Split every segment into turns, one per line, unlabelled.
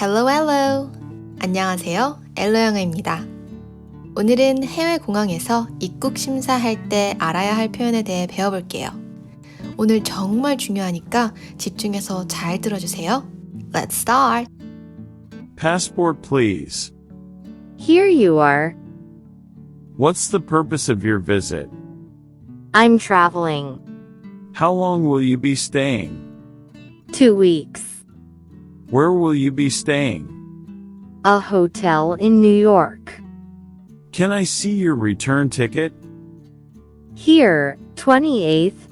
Hello, hello. 안녕하세요. 엘로 영어입니다. 오늘은 해외 공항에서 입국 심사할 때 알아야 할 표현에 대해 배워볼게요. 오늘 정말 중요하니까 집중해서 잘 들어주세요. Let's start.
Passport, please.
Here you are.
What's the purpose of your visit?
I'm traveling.
How long will you be staying?
Two weeks.
Where will you be staying?
A hotel in New York.
Can I see your return ticket?
Here, 28th.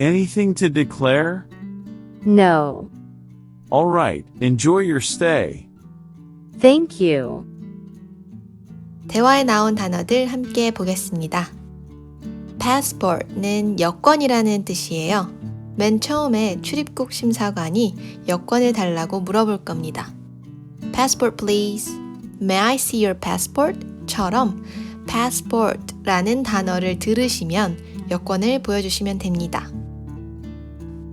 Anything to declare?
No.
All right, enjoy your stay.
Thank you.
대화에 나온 단어들 함께 보겠습니다. passport는 여권이라는 뜻이에요. 맨 처음에 출입국 심사관이 여권을 달라고 물어볼 겁니다. passport please. May I see your passport? 처럼 passport라는 단어를 들으시면 여권을 보여주시면 됩니다.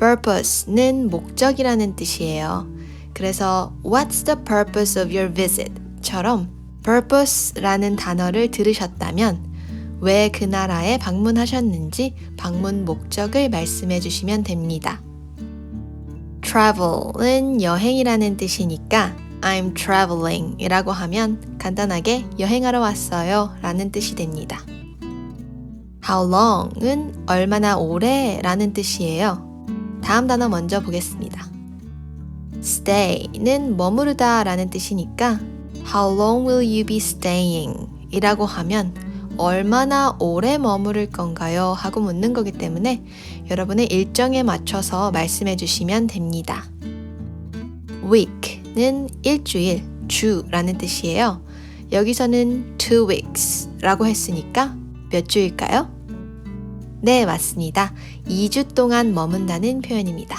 purpose는 목적이라는 뜻이에요. 그래서 What's the purpose of your visit? 처럼 purpose라는 단어를 들으셨다면 왜 그 나라에 방문하셨는지 방문 목적을 말씀해 주시면 됩니다. travel은 여행이라는 뜻이니까 I'm traveling 이라고 하면 간단하게 여행하러 왔어요 라는 뜻이 됩니다. How long은 얼마나 오래 라는 뜻이에요. 다음 단어 먼저 보겠습니다. stay는 머무르다 라는 뜻이니까 How long will you be staying? 이라고 하면 얼마나 오래 머무를 건가요? 하고 묻는 거기 때문에 여러분의 일정에 맞춰서 말씀해 주시면 됩니다. week는 일주일, 주라는 뜻이에요. 여기서는 two weeks 라고 했으니까 몇 주일까요? 네, 맞습니다. 2주 동안 머문다는 표현입니다.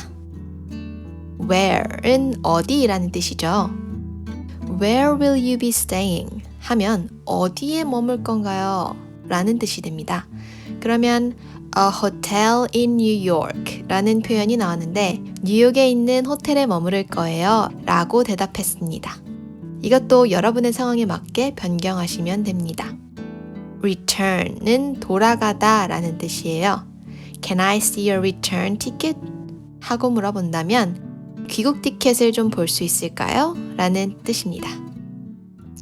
where은 어디라는 뜻이죠. Where will you be staying? 하면 어디에 머물 건가요? 라는 뜻이 됩니다. 그러면 a hotel in New York 라는 표현이 나왔는데 뉴욕에 있는 호텔에 머무를 거예요 라고 대답했습니다. 이것도 여러분의 상황에 맞게 변경하시면 됩니다. return은 돌아가다 라는 뜻이에요. Can I see your return ticket? 하고 물어본다면 귀국 티켓을 좀 볼 수 있을까요? 라는 뜻입니다.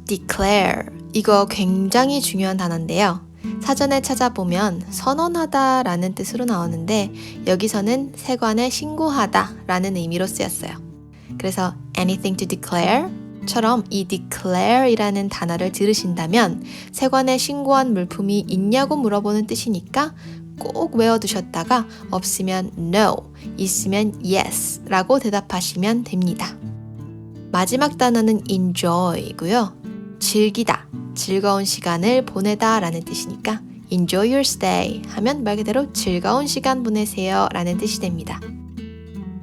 Declare 이거 굉장히 중요한 단어인데요. 사전에 찾아보면 선언하다 라는 뜻으로 나오는데 여기서는 세관에 신고하다 라는 의미로 쓰였어요. 그래서 anything to declare 처럼 이 declare 이라는 단어를 들으신다면 세관에 신고한 물품이 있냐고 물어보는 뜻이니까 꼭 외워두셨다가 없으면 no, 있으면 yes 라고 대답하시면 됩니다. 마지막 단어는 enjoy고요. 즐기다, 즐거운 시간을 보내다 라는 뜻이니까 enjoy your stay 하면 말 그대로 즐거운 시간 보내세요 라는 뜻이 됩니다.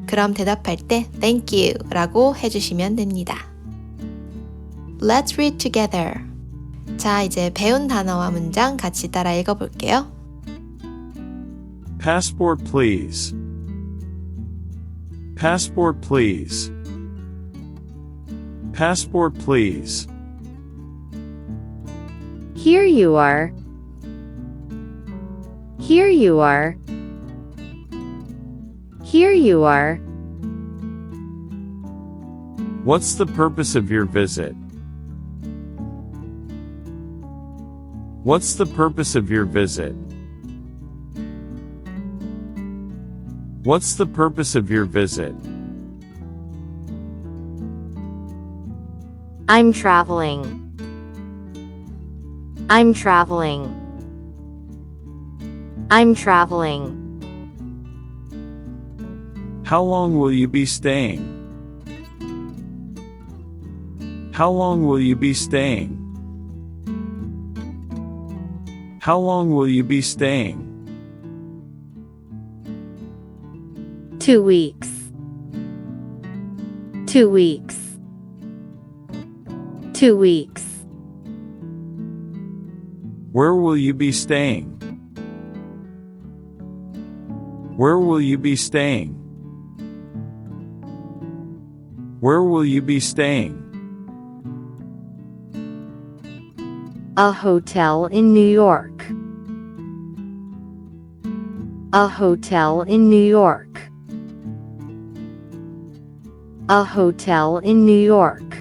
그럼 대답할 때 thank you 라고 해주시면 됩니다. Let's read together. 자, 이제 배운 단어와 문장 같이 따라 읽어볼게요.
Passport, please. Passport, please. Passport, please.
Here you are. Here you are. Here you are.
What's the purpose of your visit? What's the purpose of your visit? What's the purpose of your visit?
I'm traveling. I'm traveling. I'm traveling.
How long will you be staying? How long will you be staying? How long will you be staying?
Two weeks. Two weeks. Two weeks.
Where will you be staying? Where will you be staying? Where will you be staying?
A hotel in New York. A hotel in New York. A hotel in New York.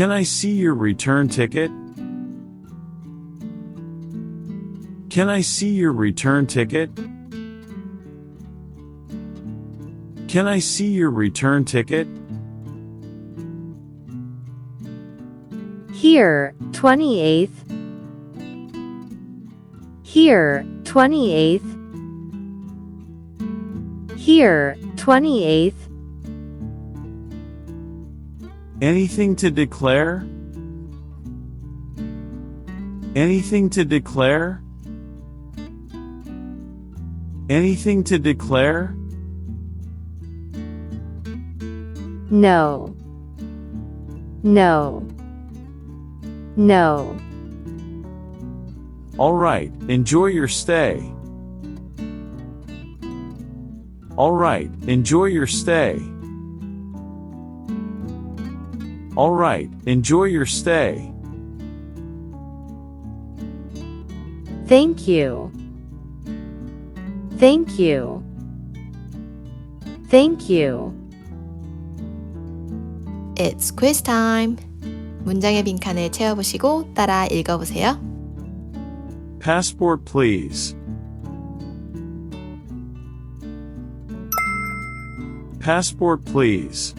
Can I see your return ticket? Can I see your return ticket? Can I see your return ticket?
Here, 28th. Here, 28th. Here, 28th.
Anything to declare? Anything to declare? Anything to declare?
No. No. No.
All right, enjoy your stay. All right, enjoy your stay. All right, enjoy your stay.
Thank you. Thank you. Thank you.
It's quiz time. 문장의 빈칸을 채워보시고 따라 읽어보세요.
Passport, please. Passport, please.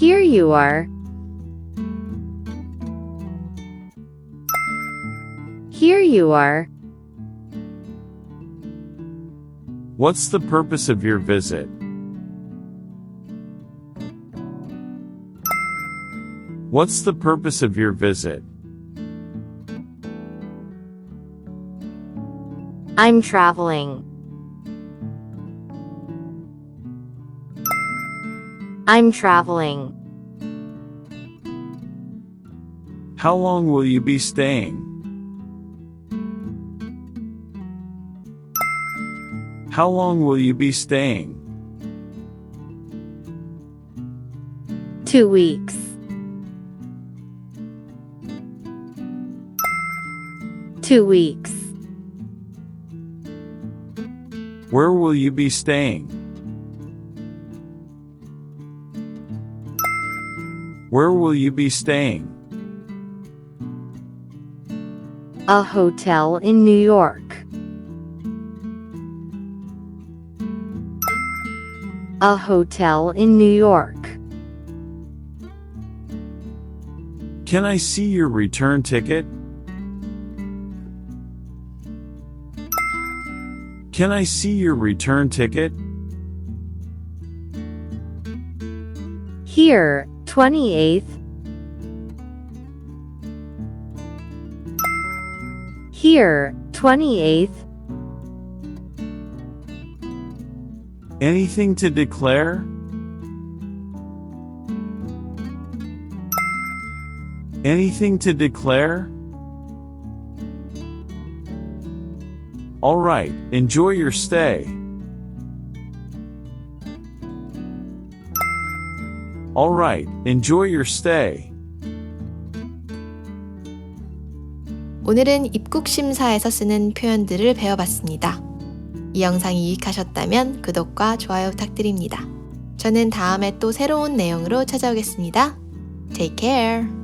Here you are. Here you are.
What's the purpose of your visit? What's the purpose of your visit?
I'm traveling. I'm traveling.
How long will you be staying? How long will you be staying?
Two weeks. Two weeks.
Where will you be staying? Where will you be staying?
A hotel in New York. A hotel in New York.
Can I see your return ticket? Can I see your return ticket?
Here, 28th. Here, 28th.
Anything to declare? Anything to declare? All right, enjoy your stay. All right, enjoy your stay.
오늘은 입국 심사에서 쓰는 표현들을 배워봤습니다. 이 영상이 유익하셨다면 구독과 좋아요 부탁드립니다. 저는 다음에 또 새로운 내용으로 찾아오겠습니다. Take care.